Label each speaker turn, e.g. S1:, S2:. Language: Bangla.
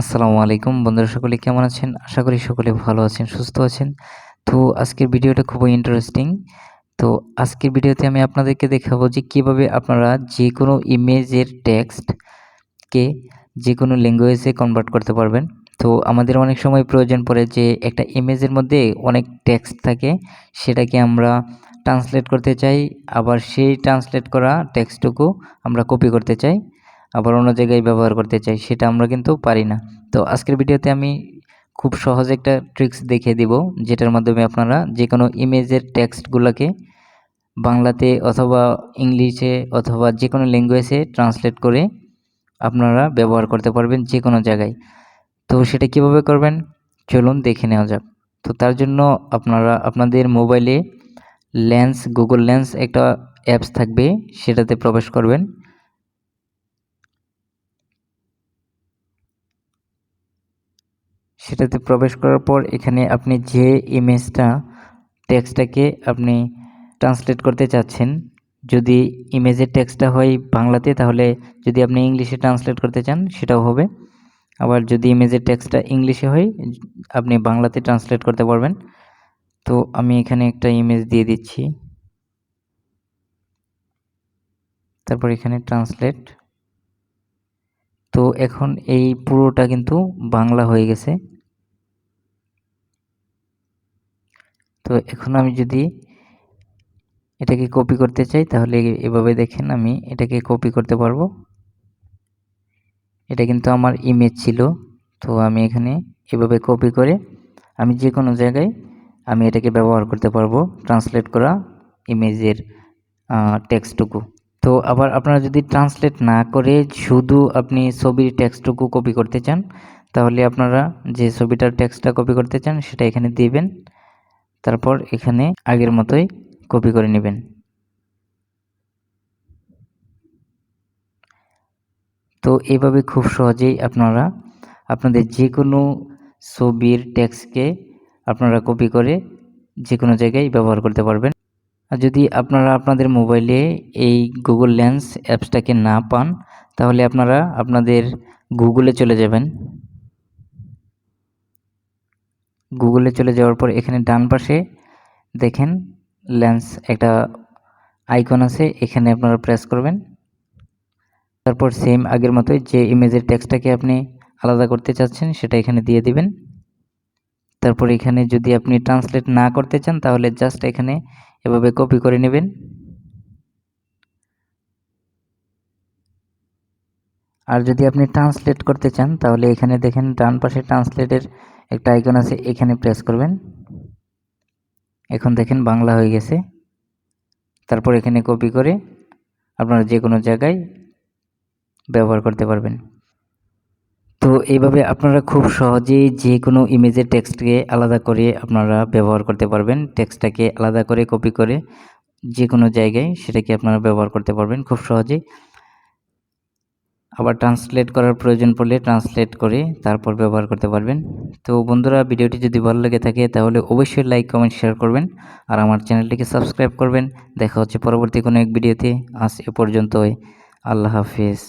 S1: আসসালামু আলাইকুম। বন্ধুরা, সকলে কেমন আছেন? আশা করি সকলে ভালো আছেন, সুস্থ আছেন। তো আজকের ভিডিওটা খুবই ইন্টারেস্টিং তো আজকের ভিডিওতে আমি আপনাদেরকে দেখাবো যে কীভাবে আপনারা যে কোনো ইমেজের টেক্সটকে যে কোনো ল্যাঙ্গুয়েজে কনভার্ট করতে পারবেন। তো আমাদের অনেক সময় প্রয়োজন পড়ে যে একটা ইমেজের মধ্যে অনেক টেক্সট থাকে, সেটাকে আমরা ট্রান্সলেট করতে চাই, আবার সেই ট্রান্সলেট করা টেক্সটটুকু আমরা কপি করতে চাই। আবার অন্য জায়গায় ব্যবহার করতে চাই, সেটা আমরা কিন্তু পারি না। তো আজকের ভিডিওতে আমি খুব সহজ একটা ট্রিক্স দেখিয়ে দিব, যেটার মাধ্যমে আপনারা যে কোনো ইমেজের টেক্সটগুলোকে বাংলাতে অথবা ইংলিশে অথবা যে কোনো ল্যাঙ্গুয়েজে ট্রান্সলেট করে আপনারা ব্যবহার করতে পারবেন যে কোনো জায়গায়। তো সেটা কীভাবে করবেন? চলুন দেখে নেওয়া যাক। তো তার জন্য আপনারা, আপনাদের মোবাইলে লেন্স গুগল লেন্স একটা অ্যাপস থাকবে, সেটাতে প্রবেশ করবেন। সেটাতে প্রবেশ করার পর এখানে আপনি যে ইমেজটা টেক্সটটাকে আপনি ট্রান্সলেট করতে চাচ্ছেন, যদি ইমেজের টেক্সটটা হয় বাংলাতে, তাহলে যদি আপনি ইংলিশে ট্রান্সলেট করতে চান, সেটাও হবে। আবার যদি ইমেজের টেক্সটটা ইংলিশে হয়, আপনি বাংলাতে ট্রান্সলেট করতে পারবেন। তো আমি এখানে একটা ইমেজ দিয়ে দিচ্ছি। তারপর এখানে ট্রান্সলেট তো এখন এই পুরোটা কিন্তু বাংলা হয়ে গেছে। তো এখন আমি যদি এটাকে কপি করতে চাই, তাহলে এভাবে দেখেন আমি এটাকে কপি করতে পারব। এটা কিন্তু আমার ইমেজ ছিল, তো আমি এখানে এভাবে কপি করে আমি যে কোনো জায়গায় আমি এটাকে ব্যবহার করতে পারব ট্রান্সলেট করা ইমেজের টেক্সটটুকু তো আবার আপনারা যদি ট্রান্সলেট না করে শুধু আপনি ছবির টেক্সটটুকু কপি করতে চান, তাহলে আপনারা যে ছবিটার টেক্সটটা কপি করতে চান, সেটা এখানে দিবেন। তারপর এখানে আগের মতোই কপি করে নেবেন। তো এইভাবে খুব সহজেই আপনারা আপনাদের যে কোনো ছবির টেক্সটকে আপনারা কপি করে যে কোনো জায়গায় ব্যবহার করতে পারবেন। আর যদি আপনারা আপনাদের মোবাইলে এই গুগল লেন্স অ্যাপসটাকে না পান, তাহলে আপনারা আপনাদের গুগলে চলে যাবেন। গুগলে চলে যাওয়ার পর এখানে ডান পাশে দেখেন লেন্স একটা আইকন আছে, এখানে আপনারা প্রেস করবেন। তারপর সেম আগের মতোই যে ইমেজের টেক্সটটাকে আপনি আলাদা করতে চাচ্ছেন, সেটা এখানে দিয়ে দিবেন। তারপর এখানে যদি আপনি ট্রান্সলেট না করতে চান, তাহলে জাস্ট এখানে এভাবে কপি করে নেবেন। আর যদি আপনি ট্রান্সলেট করতে চান, তাহলে এখানে দেখেন ডান পাশে ট্রান্সলেটের একটা আইকন আছে, এখানে প্রেস করবেন। এখন দেখেন বাংলা হয়ে গেছে। তারপর এখানে কপি করে আপনারা যে কোনো জায়গায় ব্যবহার করতে পারবেন। তো এইভাবে আপনারা খুব সহজেই যে কোনো ইমেজের টেক্সটকে আলাদা করে আপনারা ব্যবহার করতে পারবেন। টেক্সটটাকে আলাদা করে কপি করে যে কোনো জায়গায় সেটাকে আপনারা ব্যবহার করতে পারবেন খুব সহজেই। আবার ট্রান্সলেট করার প্রয়োজন পড়লে ট্রান্সলেট করে তারপর ব্যবহার করতে পারবেন। তো বন্ধুরা, ভিডিওটি যদি ভালো লেগে থাকে, তাহলে অবশ্যই লাইক কমেন্ট শেয়ার করবেন। আর আমার চ্যানেলটিকে সাবস্ক্রাইব করবেন। দেখা হচ্ছে পরবর্তী কোনো এক ভিডিওতে। আজ এ পর্যন্তই। আল্লাহ হাফিজ।